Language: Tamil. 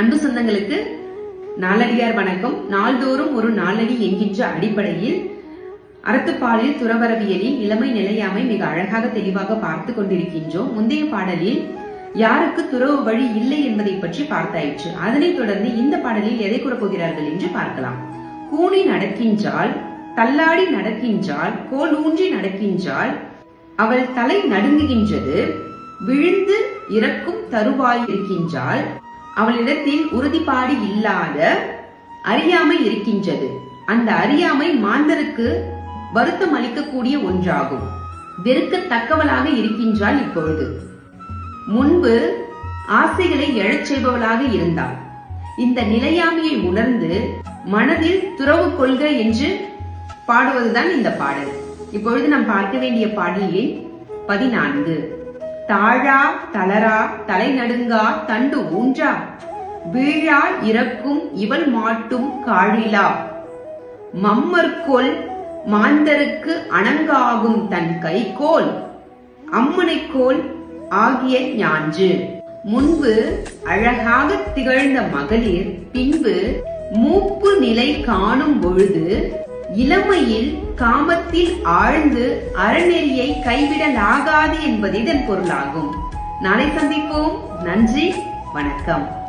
அன்பு சொந்தங்களுக்கு நாளடியார் வணக்கம். நாள்தோறும் ஒரு நாளடி என்கின்ற அடிப்படையில் அறத்துப்பாலில் துறவரவியலில் இளமை நிலையாமை மிக அழகாக தெளிவாக பார்த்து கொண்டிருக்கின்றோம். முந்தைய பாடலில் யாருக்கு துறவு வழி இல்லை என்பதை பற்றி பார்த்தாயிற்று. அதனைத் தொடர்ந்து இந்த பாடலில் எதை கூறப் போகிறார்கள் என்று பார்க்கலாம். கூணி நடக்கின்றால் தள்ளாடி நடக்கின்றால் கோல் ஊன்றி நடக்கின்றால் அவள் தலை நடுங்குகின்றது விழுந்து இறக்கும் தருவாய் இருக்கின்றால் அவளிடத்தில் உறுதிப்பாடு இல்லாத அறியாமை இருக்கின்றது. அந்த அறியாமை மாந்தருக்கு வருத்தம் அளிக்கக்கூடிய ஒன்றாகும். வெறுக்கத்தக்கவளாக இருக்கின்றாள் இப்பொழுது. முன்பு ஆசைகளை எழச் செய்பவளாக இருந்தாள். இந்த நிலையாமையை உணர்ந்து மனதில் துறவு கொள்க என்று பாடுவதுதான் இந்த பாடல். இப்பொழுது நாம் பார்க்க வேண்டிய பாடல் எண் பதினான்கு. தாழா தளரா தலை நடுங்கா தண்டு ஊன்றா. வீழா இறக்கும் இவள் மாட்டும் காழிலா. மம்மர்கோல் மாந்தருக்கு அணங்காகும் தன் கைகோல். அம்மனைக்கோல் ஆகிய ஞாஞ்சு முன்பு அழகாக திகழ்ந்த மகளிர் பின்பு மூப்பு நிலை காணும் பொழுது இளமையில் காமத்தில் ஆழ்ந்து அறநெறியை கைவிடலாகாது என்பது இதன் பொருளாகும். நாளை சந்திப்போம். நன்றி. வணக்கம்.